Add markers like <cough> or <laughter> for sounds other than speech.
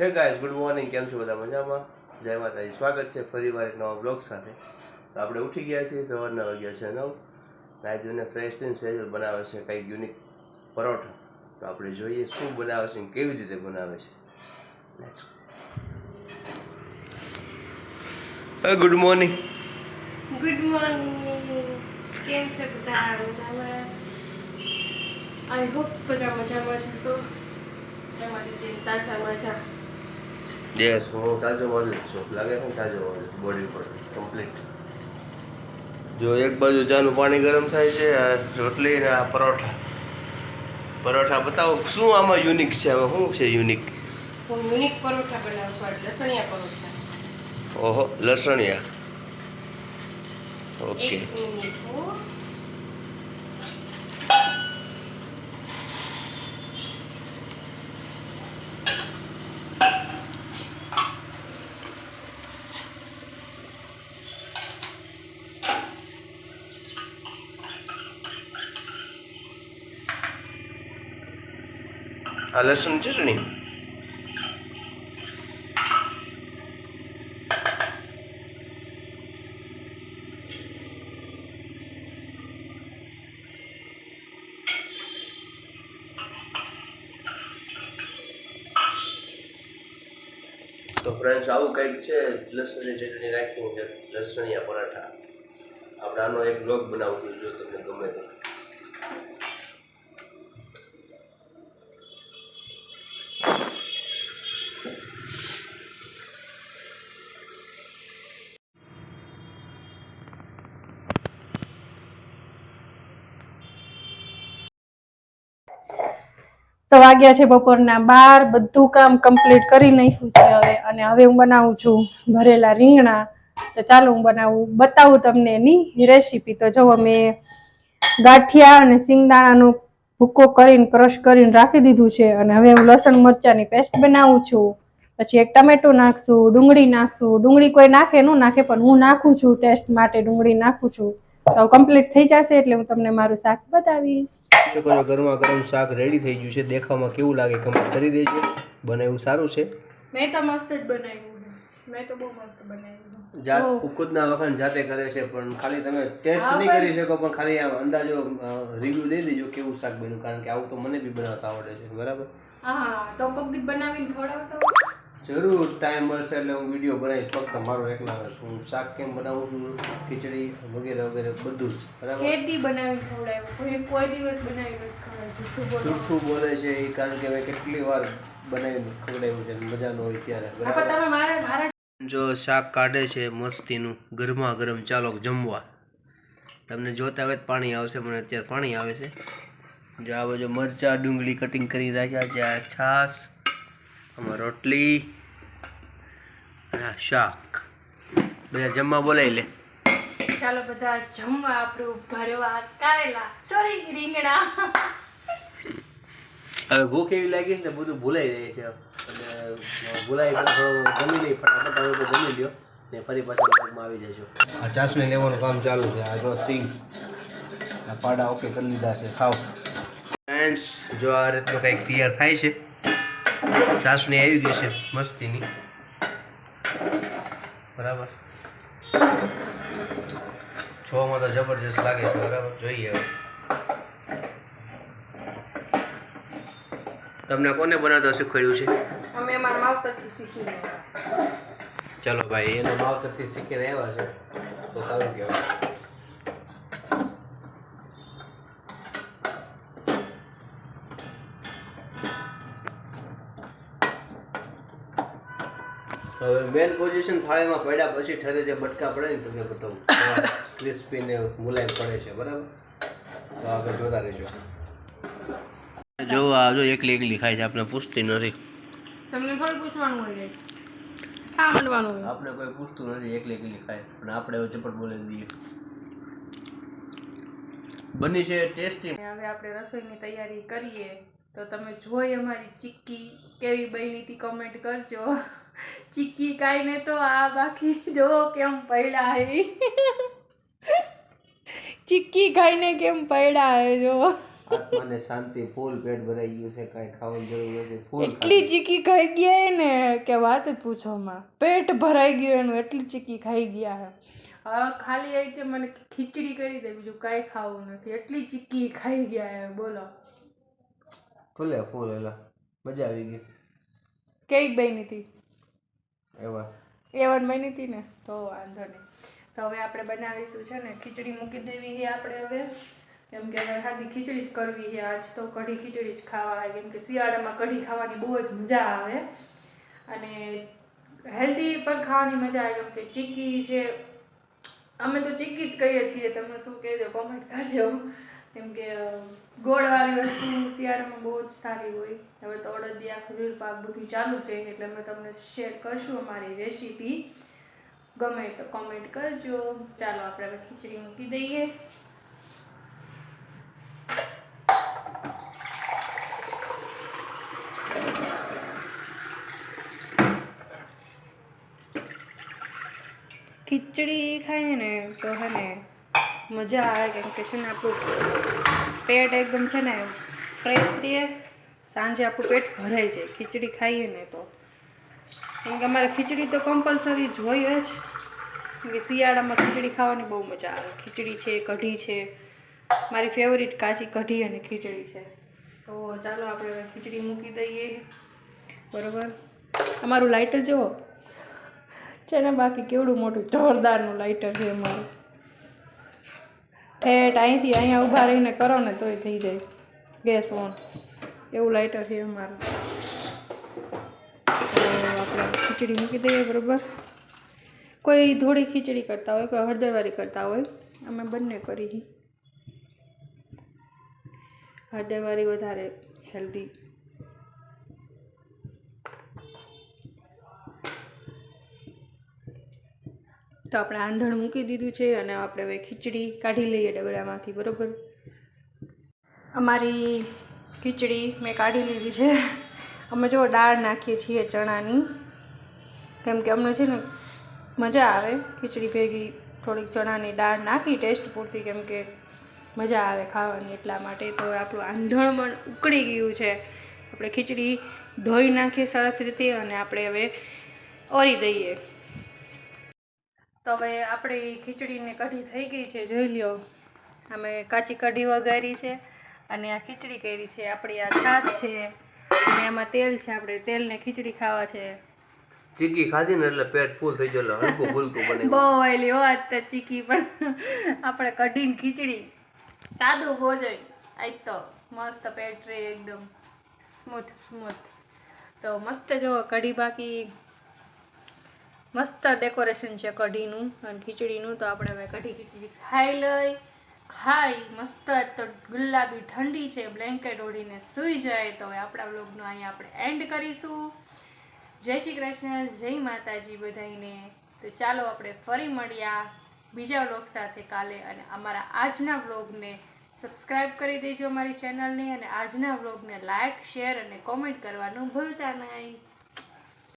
Hey guys good morning કેમ છો બધા મજામાં? જય માતાજી. સ્વાગત છે ફરીવાર એક નવા બ્લોગ સાથે. તો આપણે ઉઠી ગયા છીએ, સવારના વાગ્યા છે નવ. નાઈ ધોઈને ફ્રેશ થઈને સહેજ બનાવે છે કંઈક યુનિક પરોઠા. તો આપણે જોઈએ શું બનાવે છે કેવી રીતે બનાવે છે. ગુડ મોર્નિંગ ગુડ મોર્નિંગ કેમ છે બધા? મજામાં? આઈ હોપ બધા મજામાં છે તમારી ચિંતા તાજા મજા. યસ હું તાજો મોજ જ છું. લાગે ને તાજો મોજ બોડી પર કમ્પ્લીટ જો એક બાજુ ચાનું પાણી ગરમ થાય છે આ રોટલી ને આ પરોઠા. પરોઠા બતાવો શું આમાં યુનિક છે? આમાં શું છે યુનિક હું યુનિક પરોઠા બનાવું છું લસણિયા પરોઠા. ઓહો લસણિયા. ઓકે એક મિનિટ આ લસણ ચટણી તો ફ્રેન્ડ્સ આવું કંઈક છે, લસણની ચટણી રાખી છે લસણિયા પરાઠા. આપણે આનો એક બ્લોગ બનાવજો જો તમને ગમે તો. તો વાગ્યા છે બપોરના બાર, બધું કામ કમ્પ્લીટ કરી નાખ્યું છે હવે. અને હવે હું બનાવું છું ભરેલા રીંગણા. તો ચાલો હું બનાવું, બતાવું તમને એની રેસીપી તો જો મેં ગાંઠિયા અને સિંગદાણાનો ભૂકો કરીને ક્રશ કરીને રાખી દીધું છે. અને હવે હું લસણ મરચાંની પેસ્ટ બનાવું છું. પછી એક ટમેટું નાખશું, ડુંગળી નાખશું. ડુંગળી કોઈ નાખે, ન નાખે, પણ હું નાખું છું ટેસ્ટ માટે ડુંગળી નાખું છું. તો કમ્પ્લીટ થઈ જશે એટલે હું તમને મારું શાક બતાવીશ. શું કરો ગરમા ગરમ શાક રેડી થઈ ગયું છે દેખાવમાં કેવું લાગે કમેન્ટ કરી દેજો. બનાવ્યું સારું છે? મેં તો મસ્ત જ બનાવ્યું મેં તો બહુ મસ્ત બનાવ્યું જાત ખુદના વખાણ જાતે કરે છે પણ ખાલી તમે ટેસ્ટ નહીં કરી શકો પણ ખાલી આમ અંદાજો રિવ્યુ દઈ દેજો કેવું શાક બન્યું કારણ કે આવું તો મને બી બનાવતા આવડે છે બરાબર? હા તો કોક બનાવીને ખવડાવતો જરૂર ટાઈમ મળશે એટલે હું વીડિયો બનાવીશ. ફક્ત મારો એકલા હું શાક કેમ બનાવું છું? ખીચડી વગેરે વગેરે બધું જ. બરાબર? કેદી બનાવીને ખવડાવ્યું કોઈ કોઈ દિવસ બનાવી નથી જૂઠું બોલે. છે એ કારણ કે મેં કેટલી વાર બનાવીને ખવડાવ્યું છે. મજા ન હોય ત્યારે. મારા જો શાક કાઢે છે મસ્તીનું ગરમા ગરમ ચાલો જમવા. તમને જોતા હવે પાણી આવશે મને અત્યારે પાણી આવે છે. જો આ બાજુ મરચાં ડુંગળી કટિંગ કરી રાખ્યા છે આ છાશ. આમાં રોટલી અને શાક. બધા જમવા બોલાવી લે. ચાલો બધા જમવા આપણું ભરવા કારેલા. સોરી રીંગણા. હવે ભૂખ એવી લાગી ને બધું ભૂલાઈ જાય છે. અને ભૂલાઈ ગમી લઈ ફટાફટ હવે તો જમી લ્યો. ને ફરી પાછા બ્લોગમાં આવી જશો આ ચાસણી લેવાનું કામ ચાલુ છે. આ જો સિંગ આ પાડા ઓકે કરી લીધા છે. સાવ ફ્રેન્ડ્સ જો આ રીતનું કંઈક તૈયાર થાય છે ચાસણી આવી ગઈ છે મસ્તીની. બરાબર? છોમાં તો જબરજસ્ત લાગે છે બરાબર? જોઈએ હવે. તમને કોને બનાવતા શીખવાડ્યું છે? અમે અમારા માવતરથી ચલો ભાઈ એના માવતરથી શીખીને આવ્યા છે. તો સારું કહેવાય. હવે મેન પોઝિશન થાળીમાં પડ્યા પછી ઠરે જે બટકા પડે ને તમને બતાવું. <laughs> ક્રિસ્પી ને મુલાયમ પડે છે બરાબર? તો આગળ જોતા રહેજો. જો આ જો એકલી એકલી ખાય છે આપણે પૂછતી નથી. તમને થોડું પૂછવાનું હોય આપણે કોઈ પૂછતું નથી એકલી એકલી ખાય. પણ આપણે હવે ઝપટ બોલી દઈએ. બની છે ટેસ્ટી. હવે આપણે રસોઈની તૈયારી કરીએ. તો તમે જોઈ અમારી ચીક્કી કેવી બની હતી કમેન્ટ કરજો. ચીક્કી કાંઈ ને તો આ બાકી જો કેમ પડ્યા હે. ચીક્કી ખાઈને કેમ પડ્યા હે જો આત્માને શાંતિ ફૂલ પેટ ભરાઈ ગયું છે કાંઈ ખાવાની જરૂર નથી. ફૂલ એટલી ચીકી ખાઈ ગયા ને કે વાત જ પૂછોમાં પેટ ભરાઈ ગયું એનું એટલી ચીકી ખાઈ ગયા હે. હવે ખાલી આવી કે મને ખીચડી કરી દે બીજું કાંઈ ખાવું નથી. એટલી ચીકી ખાઈ ગયા હે બોલો. ફૂલે ફૂલ એલા. મજા આવી ગઈ. કઈ બની હતી? એવા. એવન બની હતી ને? તો વાંધો નહીં. તો હવે આપણે બનાવીશું છે ને, ખીચડી મૂકી દેવી છે આપણે હવે. કેમ કે ખાલી ખીચડી જ કરવી છે આજ તો કઢી ખીચડી જ ખાવા આવે. કેમ કે શિયાળામાં કઢી ખાવાની બહુ જ મજા આવે. અને હેલ્ધી પણ ખાવાની મજા આવે. કેમ કે ચીક્કી છે. અમે તો ચીક્કી જ કહીએ છીએ. તમે શું કહેજો કોમેન્ટ કરજો. કેમ કે ગોળવાળી વસ્તુ શિયાળામાં બહુ જ સારી હોય. હવે તો અડદિયા, ખજૂર પાક બધું ચાલુ રહે એટલે અમે તમને શેર કરશું અમારી રેસીપી. ગમે તો કોમેન્ટ કરજો. ચાલો, આપણે હવે ખીચડી મૂકી દઈએ. ખીચડી ખાઈએ ને તો હે ને મજા આવે કેમ કે છે ને આપણું પેટ એકદમ છે ને ફ્રેશ રહીએ સાંજે આપણું પેટ ભરાઈ જાય, ખીચડી ખાઈએ ને તો. કેમ કે અમારે ખીચડી તો કમ્પલસરી જોઈએ જ. કે શિયાળામાં ખીચડી ખાવાની બહુ મજા આવે. ખીચડી છે, કઢી છે. મારી ફેવરિટ કાચી કઢી અને ખીચડી છે. તો ચાલો આપણે ખીચડી મૂકી દઈએ. બરોબર? અમારું લાઇટર જુઓ. છે ને બાકી કેવડું મોટું જોરદારનું લાઇટર છે અમારું. ઠેઠ અહીંથી અહીંયા ઊભા રહીને કરો ને તોય થઈ જાય. ગેસ ઓન એવું લાઇટર છે અમારું. આપણે ખીચડી મૂકી દઈએ બરાબર. કોઈ થોડી ખીચડી કરતા હોય, કોઈ હળદરવાળી કરતા હોય, અમે બંને કરી હળદરવાળી વધારે હેલ્ધી તો આપણે આંધણ મૂકી દીધું છે અને આપણે હવે ખીચડી કાઢી લઈએ ડબરામાંથી, બરાબર? અમારી ખીચડી મેં કાઢી લીધી છે. અમે જો દાળ નાખીએ છીએ ચણાની. કેમ કે અમને છે ને મજા આવે ખીચડી ભેગી, થોડીક ચણાની દાળ નાખી ટેસ્ટ પૂરતી, કેમ કે મજા આવે ખાવાની એટલા માટે. તો આપણું આંધણ પણ ઉકળી ગયું છે. આપણે ખીચડી ધોઈ નાખીએ સરસ રીતે અને આપણે હવે ઓરી દઈએ. તો હવે આપણી ખીચડીને કઢી થઈ ગઈ છે જોઈ લ્યો. અમે કાચી કઢી વઘારી છે અને આ ખીચડી કરી છે. આપણી આ છાશ છે અને એમાં તેલ છે આપણે તેલને ખીચડી ખાવા છે. ચીકી ખાધી ને એટલે પેટ ફૂલ થઈ ગયો હલકું ફૂલકું બને બહુ ઓયલી વાત તો ચીકી પણ આપણે કઢીને ખીચડી. સાદું ભોજન. આજ તો મસ્ત પેટ રે એકદમ સ્મૂથ સ્મૂથ. તો મસ્ત જો કઢી બાકી મસ્ત ડેકોરેશન છે કઢીનું અને ખીચડીનું, તો આપણે હવે કઢી ખીચડી ખાઈ લઈ. ખાઈ, મસ્ત તો ગુલાબી ઠંડી છે બ્લેન્કેટ ઓઢીને સૂઈ જાય. તો હવે આપણા બ્લોગનો અહીંયા આપણે એન્ડ કરીશું. જય શ્રી કૃષ્ણ, જય માતાજી બધાઈને તો ચાલો આપણે ફરી મળ્યા બીજા વ્લોગ સાથે કાલે. અને અમારા આજના વ્લોગને સબસ્ક્રાઈબ કરી દેજો અમારી ચેનલને અને આજના વ્લોગને લાઇક શેર અને કોમેન્ટ કરવાનું ભૂલતા નહીં.